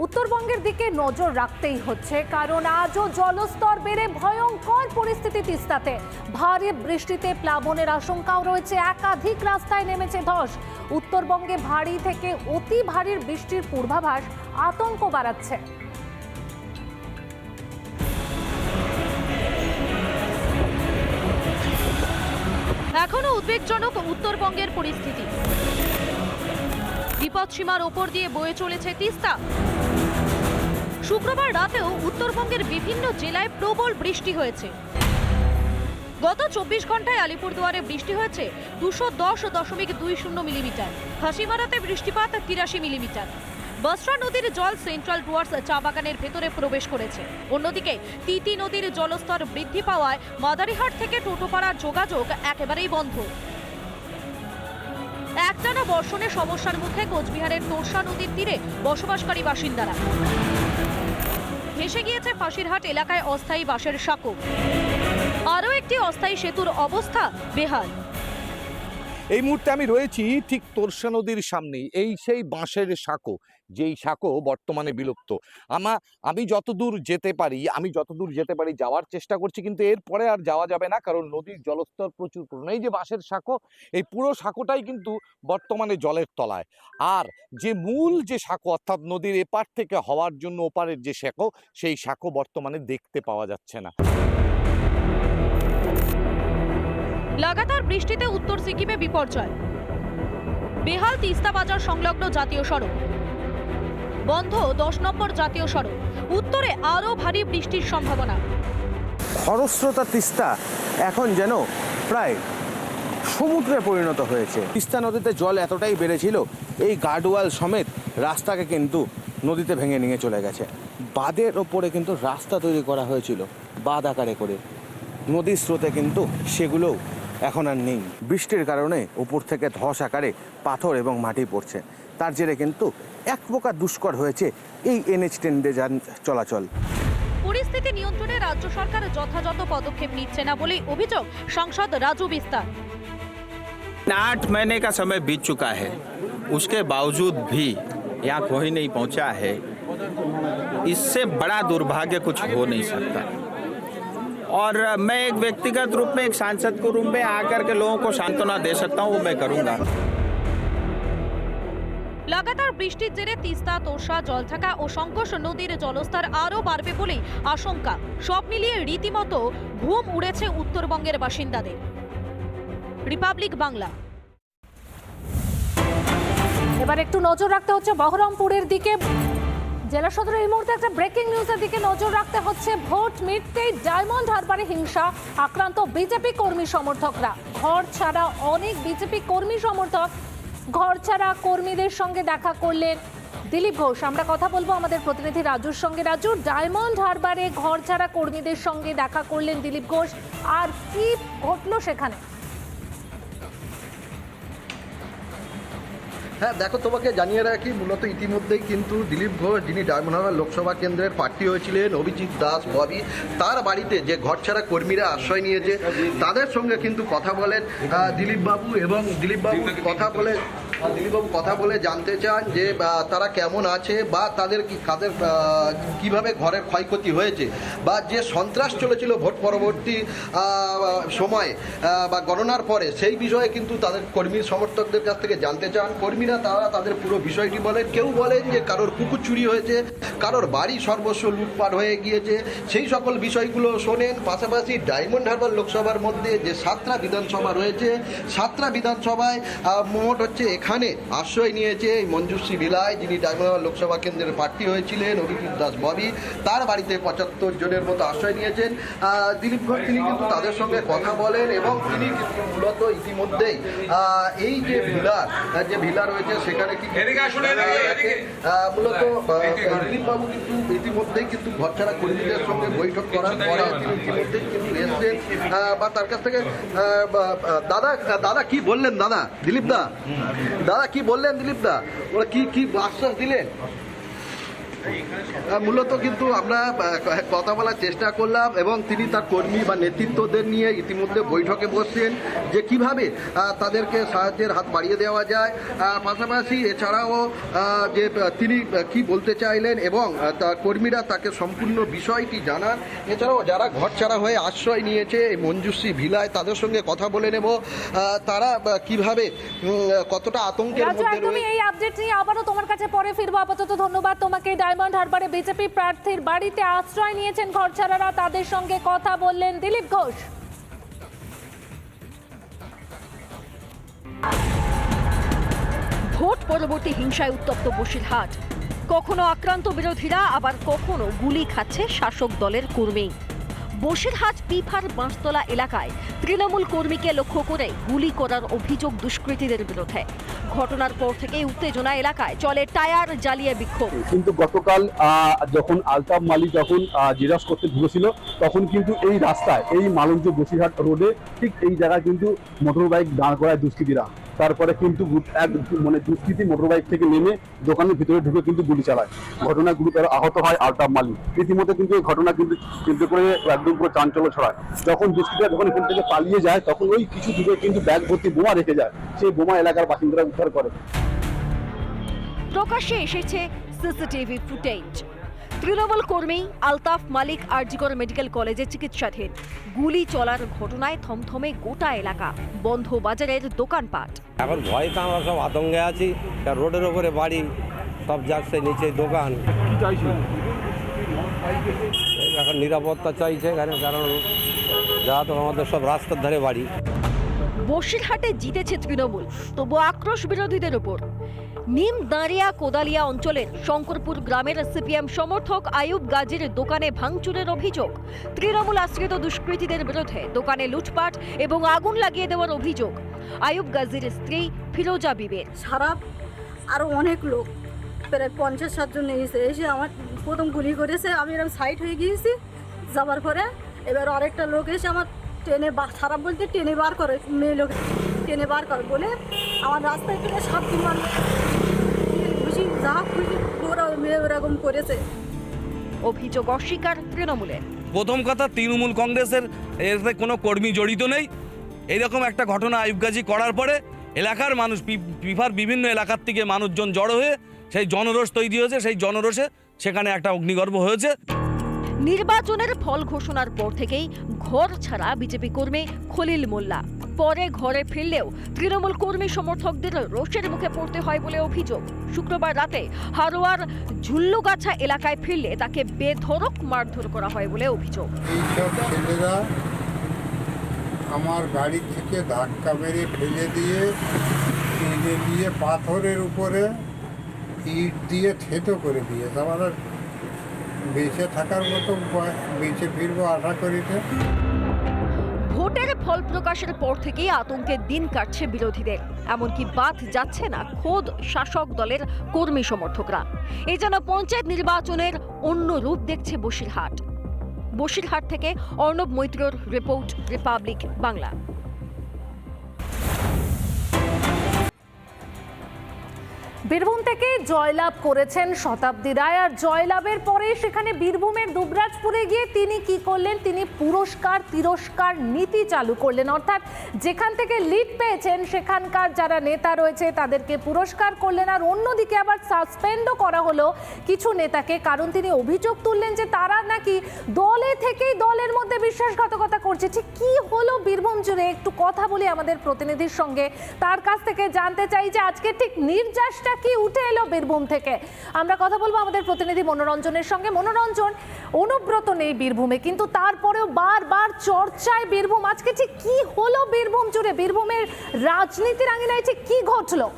উত্তরবঙ্গের দিকে নজর রাখতেই হচ্ছে, কারণ আজও জলস্তর বেড়ে ভয়ঙ্কর পরিস্থিতি তিস্তাতে। ভারী বৃষ্টিতে প্লাবনের আশঙ্কাও রয়েছে, একাধিক রাস্তায় নেমেছে ধস। উত্তরবঙ্গে ভারী থেকে অতি ভারীর বৃষ্টির পূর্বাভাস আতঙ্ক বাড়াচ্ছে। এখনও উদ্বেগজনক উত্তরবঙ্গের পরিস্থিতি। বিপদসীমার ওপর দিয়ে বয়ে চলেছে তিস্তা। শুক্রবার রাতেও উত্তরবঙ্গের বিভিন্ন জেলায় প্রবল বৃষ্টি হয়েছে। গত চব্বিশ ঘন্টায় আলিপুরদুয়ারে বৃষ্টি হয়েছে দুশো দশ দশমিক দুই শূন্য মিলিমিটার হাসিমারাতে বৃষ্টিপাত তিরাশি মিলিমিটার। বস্ত্রা নদীর জল সেন্ট্রাল ডুয়ার্স চা বাগানের ভেতরে প্রবেশ করেছে। অন্যদিকে তিতি নদীর জলস্তর বৃদ্ধি পাওয়ায় মাদারিহাট থেকে টোটোপাড়া যোগাযোগ একেবারেই বন্ধ। একটানা বর্ষণে সমস্যার মুখে কোচবিহারের তোরসা নদীর তীরে বসবাসকারী বাসিন্দারা। ভেসে গিয়েছে ফাঁসিরহাট এলাকায় অস্থায়ী বাসের সাঁকো। আরও একটি অস্থায়ী সেতুর অবস্থা বেহাল। এই মুহূর্তে আমি রয়েছি ঠিক তোরসা নদীর সামনেই, এই সেই বাঁশের সাঁকো, যেই সাঁকো বর্তমানে বিলুপ্ত। আমা, আমি যতদূর যেতে পারি, আমি যতদূর যেতে পারি যাওয়ার চেষ্টা করছি, কিন্তু এরপরে আর যাওয়া যাবে না, কারণ নদীর জলস্তর প্রচুর পূর্ণ এই যে বাঁশের সাঁকো, এই পুরো সাঁকোটাই কিন্তু বর্তমানে জলের তলায়। আর যে মূল যে সাঁকো, অর্থাৎ নদীর এপার থেকে হওয়ার জন্য ওপারের যে সাঁকো, সেই সাঁকো বর্তমানে দেখতে পাওয়া যাচ্ছে না। লাগাতার বৃষ্টিতে উত্তর সিকিমে বিপর্যয়। বেহাল তিস্তা বাজার সংলগ্ন জাতীয় সড়ক। বন্ধ দশ নম্বর জাতীয় সড়ক। উত্তরে আরও ভারী বৃষ্টির সম্ভাবনা। খরস্রোতা তিস্তা এখন যেন প্রায় সমুদ্রে পরিণত হয়েছে। তিস্তা নদীতে জল এতটাই বেড়েছিল, এই গার্ডওয়াল সমেত রাস্তাকে কিন্তু নদীতে ভেঙে নিয়ে চলে গেছে। বাঁধের ওপরে কিন্তু রাস্তা তৈরি করা হয়েছিল, বাঁধ আকারে করে। নদীর স্রোতে কিন্তু সেগুলোও এখন আর নেই বৃষ্টির কারণে উপর থেকে ধস আকারে পাথর এবং মাটি পড়ছে তার জেরে কিন্তু এক প্রকার দুষ্কর হয়েছে এই এনএইচ টেন যান চলাচল পরিস্থিতি নিয়ন্ত্রণে রাজ্য সরকার যথাযথ পদক্ষেপ নিচ্ছে না বলেই অভিযোগ সাংসদ রাজু বিস্তার आठ महीने का समय बीत चुका है उसके बावजूद भी यहाँ कोई नहीं पहुंचा है इससे बड़ा दुर्भाग्य कुछ हो नहीं सकता और मैं एक व्यक्तिगत रूप में एक सांसद के रूप में आकर के लोगों को सांत्वना दे सकता हूँ वो मैं करूँगा লাগাতার বৃষ্টির জেরে তিস্তা তোষা জলঢাকা ও সংকোষ নদীর জলস্তর আরও বাড়বে বলেই আশঙ্কা সব মিলিয়ে রীতিমতো ঘুম উড়েছে উত্তরবঙ্গের বাসিন্দাদের রিপাবলিক বাংলা এবার একটু নজর রাখতে হচ্ছে বহরমপুরের দিকে জেলা সদরে এই মুহূর্তে একটা ব্রেকিং নিউজের দিকে নজর রাখতে হচ্ছে। ভোট মিটতেই ডায়মন্ড হারবারে হিংসা, আক্রান্ত বিজেপি কর্মী সমর্থকরা। ঘর ছাড়া অনেক বিজেপি কর্মী সমর্থক, ঘর ছাড়া কর্মীদের সঙ্গে দেখা করলেন দিলীপ ঘোষ। আমরা কথা বলব আমাদের প্রতিনিধি রাজুর সঙ্গে। রাজু ডায়মন্ড হারবারে ঘর ছাড়া কর্মীদের সঙ্গে দেখা করলেন দিলীপ ঘোষ। আর কি ঘটলো সেখানে? হ্যাঁ দেখো, তোমাকে জানিয়ে রাখি, মূলত ইতিমধ্যেই কিন্তু দিলীপ ঘোষ, যিনি ডায়মন্ডহারবার লোকসভা কেন্দ্রের প্রার্থী হয়েছিলেন, অভিজিৎ দাস, ববি, তার বাড়িতে যে ঘরছাড়া কর্মীরা আশ্রয় নিয়েছে, তাদের সঙ্গে কিন্তু কথা বলেন দিলীপবাবু এবং দিলীপবাবু কথা বলে দিলীপবাবু কথা বলে জানতে চান যে তারা কেমন আছে বা তাদের কি আহ, কীভাবে ঘরের ক্ষয়ক্ষতি হয়েছে বা যে সন্ত্রাস চলেছিল ভোট পরবর্তী সময়ে বা গণনার পরে সেই বিষয়ে কিন্তু তাদের কর্মী সমর্থকদের কাছ থেকে জানতে চান। কর্মীরা তারা তাদের পুরো বিষয়টি বলেন। কেউ বলেন যে কারোর পুকুর চুরি হয়েছে কারোর বাড়ি সর্বস্ব লুটপাট হয়ে গিয়েছে। সেই সকল বিষয়গুলো শোনেন। পাশাপাশি ডায়মন্ড হারবার লোকসভার মধ্যে যে সাতটা বিধানসভা রয়েছে সাতটা বিধানসভায় মোট হচ্ছে এখানে আশ্রয় নিয়েছে এই মঞ্জুশ্রী বিলায় যিনি ডায়মন্ড লোকসভা কেন্দ্রের প্রার্থী হয়েছিলেন অভিজিৎ দাস ববি। তার বাড়িতে পঁচাত্তর জনের মতো আশ্রয় নিয়েছেন। দিলীপ ঘোষ তিনি কিন্তু তাদের সঙ্গে কথা বলেন এবং তিনি কিন্তু মূলত ইতিমধ্যেই এই যে ভিলার যে ভিলা রয়েছে সেখানে কি মূলত দিলীপ বাবু কিন্তু ইতিমধ্যেই কিন্তু ঘরছাড়া কর্মীদের সঙ্গে বৈঠক করার পরে তিনি ইতিমধ্যেই কিন্তু এসছেন। বা তার কাছ থেকে দাদা দাদা কি বললেন দাদা? দিলীপ দা? দাদা কি বললেন দিলীপ দা ওরা কি কি আশ্বাস দিলেন? মূলত কিন্তু আমরা কথা বলার চেষ্টা করলাম এবং তিনি তার কর্মী বা নেতৃত্বদের নিয়ে ইতিমধ্যে বৈঠকে বসছেন যে কীভাবে তাদেরকে সাহায্যের হাত বাড়িয়ে দেওয়া যায়। পাশাপাশি এছাড়াও যে তিনি কি বলতে চাইলেন এবং তার কর্মীরা তাকে সম্পূর্ণ বিষয়টি জানান। এছাড়াও যারা ঘর ছাড়া হয়ে আশ্রয় নিয়েছে এই মঞ্জুশ্রী ভিলায় তাদের সঙ্গে কথা বলে নেব। তারা কীভাবে কতটা আতঙ্কের মধ্যে এই আপডেট নিয়ে আবারও তোমার কাছে পরে ফিরবো। আপাতত ধন্যবাদ তোমাকে। ডায়মন্ড হারবারে বিজেপি প্রার্থীর বাড়িতে আশ্রয় নিয়েছেন ঘরছাড়ারা। তাদের সঙ্গে কথা বললেন দিলীপ ঘোষ। ভোট পরবর্তী হিংসায় উত্তপ্ত বসিরহাট। কখনো আক্রান্ত বিরোধীরা, আবার কখনো গুলি খাচ্ছে শাসক দলের কর্মী। বসিরহাট পিফার বাঁশতলা এলাকায় তৃণমূল কর্মীকে লক্ষ্য করে গুলি করার অভিযোগ দুষ্কৃতীদের বিরুদ্ধে। ঘটনার পর থেকেই উত্তেজনা এলাকায় চলে টায়ার জ্বালিয়ে বিক্ষোভ। কিন্তু গতকাল যখন আলতাফ মালিক যখন জিজ্ঞাসা করতে ঢুকেছিল তখন কিন্তু এই রাস্তায়, এই মালঞ্চ বসিরহাট রোডে ঠিক এই জায়গায় কিন্তু মোটর বাইক দাঁড় করায় দুষ্কৃতীরা। তারপরে কিন্তু মানে দুষ্কৃতী মোটর বাইক থেকে নেমে দোকানের ভিতরে ঢুকে কিন্তু গুলি চালায়। ঘটনায় গুরুতর আহত হয় আলতাফ মালিক। রীতিমতো কিন্তু এই ঘটনা কিন্তু কেন্দ্র করে একদম পুরো চাঞ্চল্য ছড়ায়। যখন দুষ্কৃতীরা যখন এখান থেকে পালিয়ে যায়, তখন ওই কিছু দূরে কিন্তু ব্যাগ ভর্তি বোমা রেখে যায়। সেই বোমা এলাকার বাসিন্দারা উদ্ধার করে। প্রকাশ্যে এসেছে সিসিটিভি ফুটেজ। তৃণমূল কর্মী আলতাফ মালিক আরজিকর মেডিকেল কলেজে চিকিৎসাধীন। গুলি চলার ঘটনায় থমথমে গোটা এলাকা। বন্ধ বাজারের দোকানপাট। এখন ভয়তে আমরা সব আতঙ্কে আছি। রোডের ওপরে বাড়ি, সব যাচ্ছে নিচে দোকান। এখন নিরাপত্তা চাইছে কারণ যা তো আমাদের সব রাস্তার ধারে বাড়ি। বসিরহাটে জিতেছে তৃণমূল, তবু আক্রোশ বিরোধীদের উপর। নিম দাঁড়িয়া কোদালিয়া অঞ্চলের শঙ্করপুর গ্রামের সিপিএম সমর্থক আয়ুব গাজীর দোকানে ভাঙচুরের অভিযোগ। তৃণমূল আশ্রিত দুষ্কৃতীদের বিরুদ্ধে দোকানে লুটপাট এবং আগুন লাগিয়ে দেওয়ার অভিযোগ। আয়ুব গাজীর স্ত্রী ফিরোজা বিবের। খারাপ আরও অনেক লোক, প্রায় পঞ্চাশ ষাটজন এসে এসে আমার প্রথম গুলি করেছে। আমি এরকম সাইড হয়ে গিয়েছি যাবার পরে এবার আরেকটা লোক এসে আমার টেনে বা খারাপ বলতে টেনে বার করে মেয়ে লোক টেনে বার করে বলে আমার রাস্তায় থেকে সাত দিন খুশি যা খুশি ওরা মেয়ে ওরকম করেছে। অভিযোগ অস্বীকার তৃণমূলের। প্রথম কথা তৃণমূল কংগ্রেসের এতে কোনো কর্মী জড়িত নেই। এইরকম একটা ঘটনা আয়ুবগাজি করার পরে এলাকার মানুষ পি- পিফার বিভিন্ন এলাকার থেকে মানুষজন জড়ো হয়ে সেই জনরোষ তৈরি হয়েছে। সেই জনরোষে সেখানে একটা অগ্নিগর্ভ হয়েছে। নির্বাচনের ফল ঘোষণার পর থেকেই ঘর ছাড়া বিজেপি কর্মী খলিল মোল্লা। পরে ঘরে ফিরলেও তৃণমূল কর্মী সমর্থকদের রোষের মুখে পড়তে হয় বলে অভিযোগ। শুক্রবার রাতে হারোয়ার ঝুল্লুগাছা এলাকায় ফিরলে তাকে বেধড়ক মারধর করা হয় বলে অভিযোগ। ছেলেরা আমার গাড়ি থেকে ধাক্কা মেরে ফেলে দিয়ে টেনে দিয়ে পাথরের উপরে ইট দিয়ে থেতো করে দিয়েছে। আমার বেঁচে থাকার মতো বেঁচে ফিরবো আশা করিতে ভোটের ফল প্রকাশের পর থেকেই আতঙ্কের দিন কাটছে বিরোধীদের। এমনকি বাদ যাচ্ছে না খোদ শাসক দলের কর্মী সমর্থকরা। এই যেন পঞ্চায়েত নির্বাচনের অন্য রূপ দেখছে বসিরহাট। বসিরহাট থেকে অর্ণব মৈত্রর রিপোর্ট, রিপাবলিক বাংলা। বীরভূম থেকে জয়লাভ করেছেন শতাব্দী রায়। আর জয়লাভের পরে সেখানে বীরভূমের দুবরাজপুরে গিয়ে তিনি কি করলেন? তিনি পুরস্কার, তিরস্কার নীতি চালু করলেন। অর্থাৎ যেখান থেকে লিড পেয়েছেন, সেখানকার যারা নেতা রয়েছে তাদেরকে পুরস্কার করলেন। আর অন্যদিকে আবার সাসপেন্ডও করা হলো কিছু নেতাকে। কারণ তিনি অভিযোগ তুললেন যে তারা নাকি দলে থেকেই দলের মধ্যে বিশ্বাসঘাতকতা করছে। ঠিক কি হলো বীরভূম জুড়ে? একটু কথা বলি আমাদের প্রতিনিধির সঙ্গে। তার কাছ থেকে জানতে চাই যে আজকে ঠিক নির্যাসটা কি উঠে এলো বীরভূম থেকে? আমরা কথা বলব আমাদের প্রতিনিধি মনোরঞ্জনের সঙ্গে। মনোরঞ্জন, অনুব্রত নেই বীরভূমে, কিন্তু তারপরেও বারবার চর্চায় বীরভূম। আজকে ঠিক কি হলো বীরভূম জুড়ে? বীরভূমের রাজনীতির আঙিনায় ঠিক কি ঘটলো?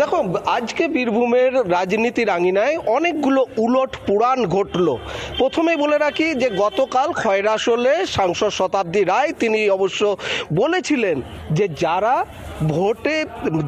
দেখো, আজকে বীরভূমের রাজনীতির আঙিনায় অনেকগুলো উলট পুরাণ ঘটল। প্রথমে বলে রাখি যে, গতকাল খয়রাসলে সাংসদ শতাব্দী রায় তিনি অবশ্য বলেছিলেন যে, যারা ভোটে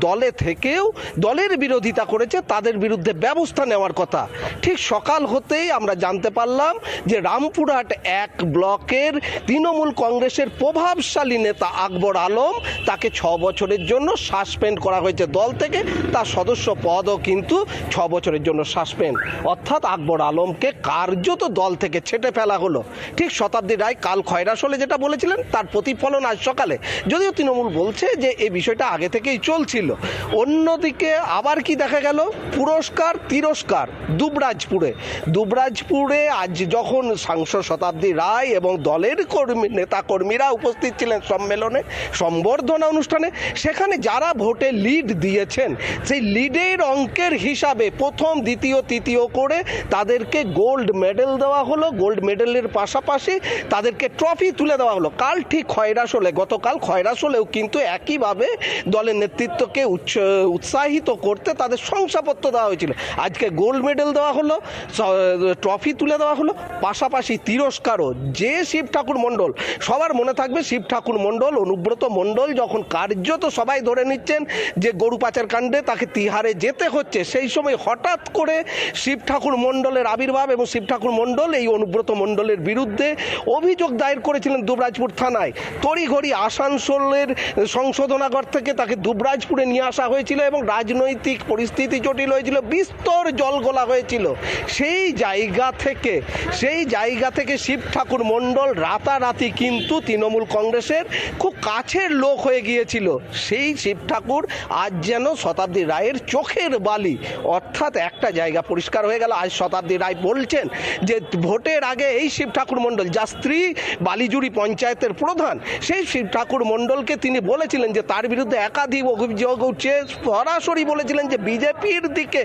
দলে থেকেও দলের বিরোধিতা করেছে, তাদের বিরুদ্ধে ব্যবস্থা নেওয়ার কথা। ঠিক সকাল হতেই আমরা জানতে পারলাম যে, রামপুরহাট এক ব্লকের তৃণমূল কংগ্রেসের প্রভাবশালী নেতা আকবর আলম তাকে ছ বছরের জন্য সাসপেন্ড করা হয়েছে দল থেকে। থেকে তার সদস্য পদও কিন্তু ছ বছরের জন্য সাসপেন্ড। অর্থাৎ আকবর আলমকে কার্যত দল থেকে ছেটে ফেলা হলো। ঠিক শতাব্দী রায় কাল খয়রাসলে যেটা বলেছিলেন, তার প্রতিফলন আজ সকালে। যদিও তৃণমূল বলছে যে এই বিষয়টা আগে থেকেই চলছিল। অন্যদিকে আবার কি দেখা গেল? পুরস্কার, তিরস্কার, দুবরাজপুরে। দুবরাজপুরে আজ যখন সাংসদ শতাব্দী রায় এবং দলের কর্মী নেতা কর্মীরা উপস্থিত ছিলেন সম্মেলনে সম্বর্ধনা অনুষ্ঠানে, সেখানে যারা ভোটে লিড দিয়েছেন সেই লিডের অঙ্কের হিসাবে প্রথম, দ্বিতীয়, তৃতীয় করে তাদেরকে গোল্ড মেডেল দেওয়া হলো। গোল্ড মেডেলের পাশাপাশি তাদেরকে ট্রফি তুলে দেওয়া হলো। কাল ঠিক খয়রাসলে গতকাল খয়রাসলেও কিন্তু একইভাবে দলের নেতৃত্বকে উৎসাহিত করতে তাদের শংসাপত্র দেওয়া হয়েছিল। আজকে গোল্ড মেডেল দেওয়া হলো ট্রফি তুলে দেওয়া হলো। পাশাপাশি তিরস্কারও। যে শিব ঠাকুর মণ্ডল, সবার মনে থাকবে শিব ঠাকুর মণ্ডল, অনুব্রত মণ্ডল যখন কার্যত সবাই ধরে নিচ্ছেন যে গরু পাচার কাণ্ডে তাকে তিহারে যেতে হচ্ছে। সেই সময় হঠাৎ করে শিব ঠাকুর মণ্ডলের আবির্ভাব এবং শিব ঠাকুর মণ্ডল এই অনুব্রত মণ্ডলের বিরুদ্ধে অভিযোগ দায়ের করেছিলেন দুবরাজপুর থানায়। তড়িঘড়ি আসানসোলের সংশোধনাগার থেকে তাকে দুবরাজপুরে নিয়ে আসা হয়েছিল এবং রাজনৈতিক পরিস্থিতি জটিল হয়েছিল, বিস্তর জলগোলা হয়েছিল। সেই জায়গা থেকে, সেই জায়গা থেকে শিব ঠাকুর মণ্ডল রাতারাতি কিন্তু তৃণমূল কংগ্রেসের খুব কাছের লোক হয়ে গিয়েছিল। সেই শিব ঠাকুর আজ যেন শতাব্দী রায়ের চোখের বালি? অর্থাৎ একটা জায়গা পরিষ্কার হয়ে গেল। আজ শতাব্দী রায় বলছেন যে ভোটের আগে এই শিব ঠাকুর মণ্ডল যার স্ত্রী বালিজুড়ি পঞ্চায়েতের প্রধান, সেই শিব ঠাকুর মণ্ডলকে তিনি বলেছিলেন যে তার বিরুদ্ধে একাধিক অভিযোগ উঠছে। সরাসরি বলেছিলেন যে বিজেপির দিকে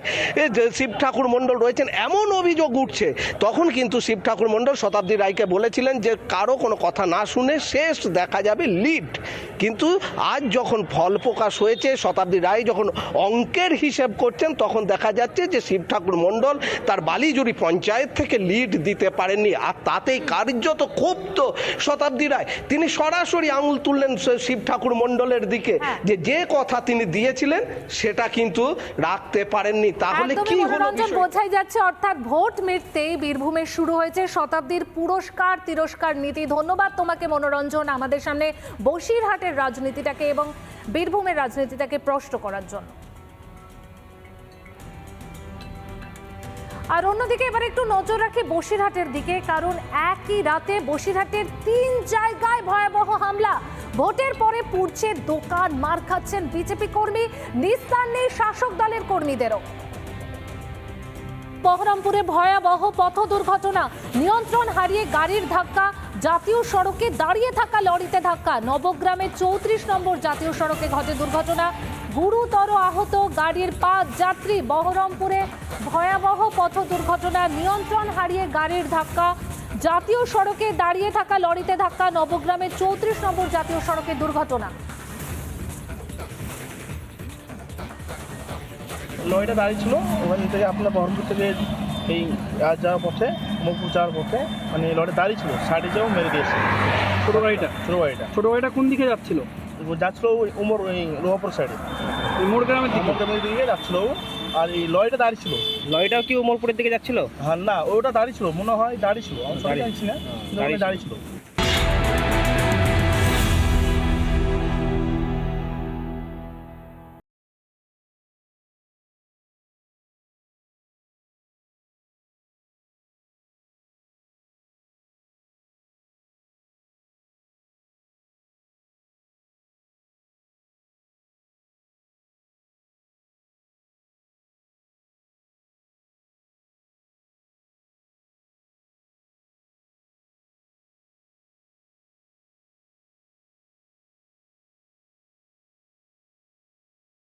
যে শিব ঠাকুর মণ্ডল রয়েছেন, এমন অভিযোগ উঠছে। তখন কিন্তু শিব ঠাকুর মণ্ডল শতাব্দী রায়কে বলেছিলেন যে কারও কোনো কথা না শুনে শেষ দেখা যাবে লিড। কিন্তু আজ যখন ফল প্রকাশ হয়েছে, শতাব্দী রায় যখন অঙ্কের হিসেব করছেন তখন দেখা যাচ্ছে যে শিব ঠাকুর মণ্ডল তার বালিজুড়ি পঞ্চায়েত থেকে লিড দিতে পারেননি। আর তাতেই কার্যত ক্ষুব্ধ শতাব্দী রায়। তিনি সরাসরি আঙুল তুললেন শিব ঠাকুর মণ্ডলের দিকে যে যে কথা তিনি দিয়েছিলেন সেটা কিন্তু রাখতে পারেননি। তাহলে কি হলো বোঝাই যাচ্ছে অর্থাৎ ভোট মিটতেই বীরভূমে শুরু হয়েছে শতাব্দীর পুরস্কার তিরস্কার নীতি। ধন্যবাদ তোমাকে মনোরঞ্জন। আমাদের সামনে বসিরহাটের রাজনীতিটাকে এবং বীরভূমের রাজনীতিটাকে প্রশ্ন করার জন্য। আর অন্যদিকে এবার একটু নজর রাখি বসিরহাটের দিকে, কারণ একই রাতে বসিরহাটের তিন জায়গায় ভয়াবহ হামলা। ভোটের পরে পুড়ছে দোকান, মার খাচ্ছেন বিজেপি কর্মী, নিস্তার নেই শাসক দলের কর্মীদেরও। বহরমপুরে ভয়াবহ পথ দুর্ঘটনা। নিয়ন্ত্রণ হারিয়ে গাড়ির ধাক্কা, জাতীয় সড়কে দাঁড়িয়ে থাকা লরিতে ধাক্কা। নবগ্রামে চৌত্রিশ নম্বর জাতীয় সড়কে ঘটে দুর্ঘটনা। গুরুতর আহত গাড়ির পাঁচ যাত্রী বহরমপুরে ভয়াবহ পথ দুর্ঘটনা। নিয়ন্ত্রণ হারিয়ে গাড়ির ধাক্কা, জাতীয় সড়কে দাঁড়িয়ে থাকা লরিতে ধাক্কা। নবগ্রামে চৌত্রিশ নম্বর জাতীয় সড়কে দুর্ঘটনা। লরিটা দাঁড়িয়ে ছিল ওখান থেকে আপনার বহরমপুর থেকে এই যাওয়ার পথে মুখপুর যাওয়ার পথে মানে লরি দাঁড়িয়ে ছিল সাইডে যাও মেরে দিয়েছে। ছোটো গাড়িটা? ছোটো গাড়িটা। ছোটো গাড়িটা কোন দিকে যাচ্ছিল? ও যাচ্ছিল ওই উমর ওই লোহাপুর সাইডে। ওই মোড় গ্রামের দিকে? মোটামুটি দিকে যাচ্ছিল ও। আর এই লরিটা দাঁড়িয়ে ছিল। লরিটাও কি উমরপুরের দিকে যাচ্ছিল? হ্যাঁ না ওটা দাঁড়িয়ে ছিল মনে হয় দাঁড়িয়ে ছিল আমি জানছি না। দাঁড়িয়ে ছিল।